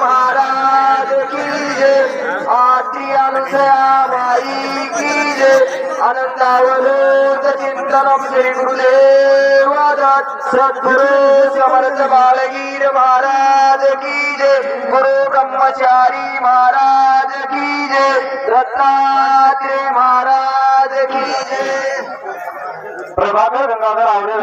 महाराज। की जय। आती अनुसया माई की जय। आनंदावधूत चिंतनम श्री गुरुदेव सद्गुरु समर्थ बालगीर महाराज की जय. गुरु ब्रह्मचारी महाराज की जय. दत्तात्रय महाराज की जय. प्रभाकर गंगाधर आवडे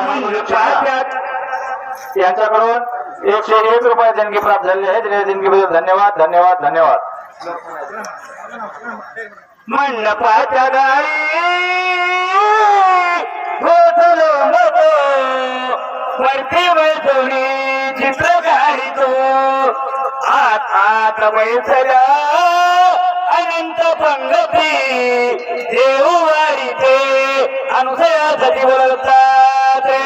यांच्याकडून एकशे एक रुपये देणगी प्राप्त झाली आहे. दिलेल्या देणगीबद्दल धन्यवाद धन्यवाद धन्यवाद. मंडपाच्या गाई गोठलो नको वरती बैठवणी चित्र काढितो आत आत बैठला अनंत पंगती देऊ वाढीते अनुसयासाठी बोलता ते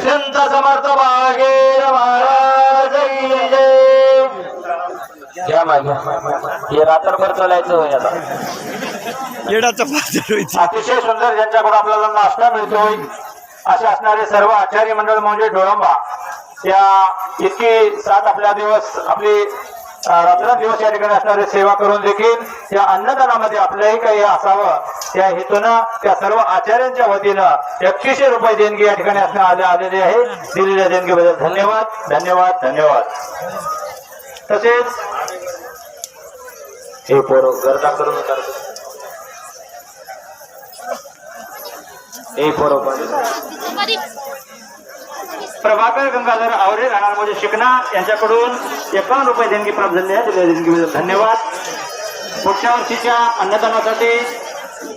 संत समर्थ बागे मागे हे रात्रभर चालायचं होय आता. येडाचा अतिशय सुंदर ज्यांच्याकडून आपल्याला नाश्ता मिळतोय असे असणारे सर्व आचार्य मंडळ म्हणजे डोळंबा या इतकी सात आपल्या दिवस आपली रात्र दिवस या ठिकाणी असणारे सेवा करून देखील या अन्नदानामध्ये आपलंही काही असावं. त्या हेतूनं त्या सर्व आचार्यांच्या वतीनं एकशेशे रुपये देणगी या ठिकाणी असण्या आले आलेली आहे. दिलेल्या देणगीबद्दल धन्यवाद धन्यवाद धन्यवाद. तसेच हे पोरं गर्दा करून करतो हे बरोबर प्रभाकर गंगाधर आवरे राहणार म्हणजे शिकना यांच्याकडून एकावन्न रुपये देणगी प्राप्त झाली आहे. दिलेल्या देणगीबद्दल धन्यवाद. पुढच्या वर्षीच्या अन्नदानासाठी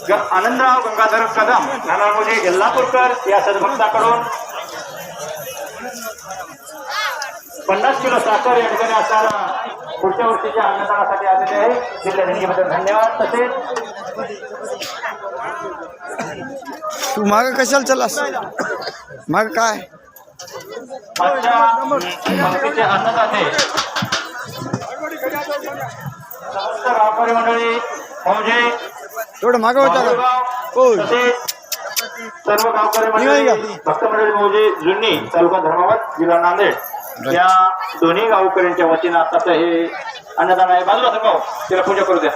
ग- आनंदराव गंगाधर कदम राहणार म्हणजे यल्लापूरकर या सद्भक्ताकडून पन्नास किलो साखर या ठिकाणी असताना पुढच्या वर्षीच्या अन्नदानासाठी आलेले आहे. दिलेल्या देणगीबद्दल धन्यवाद. तसेच तू माग कशाला चलास माग काय? आजच्या पंक्तीचे अन्नदाते समस्त गावकरी मंडळी म्हणजे एवढं माग होता तसेच सर्व गावकरी मंडळी भक्त मंडळी म्हणजे जुन्नी तालुका धर्माबाद जिल्हा नांदेड. या दोन्ही गावकऱ्यांच्या वतीनं आताच हे अन्नदान आहे. बाजूला भाऊ हो. त्याला पूजा करू द्या.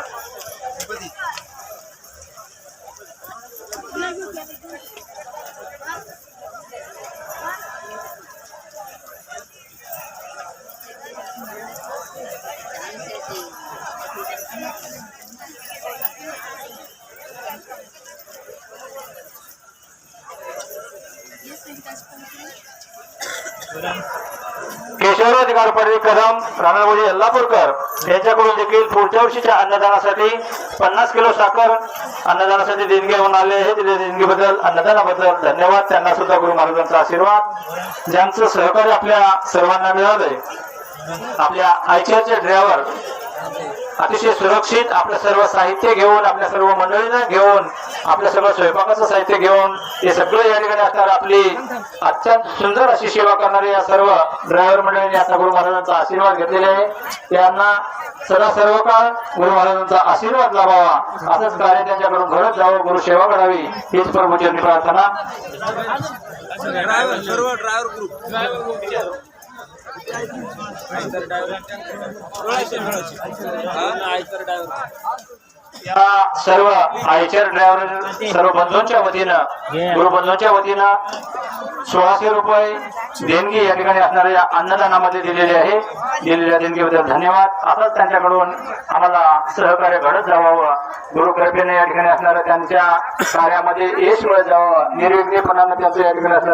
केशवराज गारपाडे कदम राणाभोजी यल्लापूरकर यांच्याकडून देखील पुढच्या वर्षीच्या अन्नदानासाठी पन्नास किलो साखर अन्नदानासाठी देणगी होऊन आले आहे दिलेल्या देणगीबद्दल अन्नदानाबद्दल धन्यवाद. त्यांना सुद्धा गुरु महाराजांचा आशीर्वाद. ज्यांचं सहकार्य आपल्या सर्वांना मिळालंय आपल्या आयचरचे ड्रायव्हर अतिशय सुरक्षित आपलं सर्व साहित्य घेऊन आपल्या सर्व मंडळींना घेऊन आपल्या सर्व स्वयंपाकाचं साहित्य घेऊन हे सगळं या ठिकाणी असणार आपली अत्यंत सुंदर अशी सेवा करणारे या सर्व ड्रायव्हर मंडळींनी आता गुरु महाराजांचा आशीर्वाद घेतलेला आहे. त्यांना सदा सर्व काळ गुरु महाराजांचा आशीर्वाद लाभावा. असंच कार्य त्यांच्याकडून घडत जावं गुरु सेवा घडावी हीच प्रभूचरणी प्रार्थना. या सर्व आयचर ड्रायव्हर सर्व बंधूंच्या वतीनं गुरुबंधूंच्या वतीनं सोळाशे रुपये देणगी या ठिकाणी असणाऱ्या अन्नदानामध्ये दिलेली आहे. दिलेल्या देणगीबद्दल धन्यवाद. असंच त्यांच्याकडून आम्हाला सहकार्य घडत जावावं गुरुकृपेने या ठिकाणी असणाऱ्या त्यांच्या कार्यामध्ये यश मिळत जावं. निर्विघ्नपणानं त्यांचं या ठिकाणी असणारं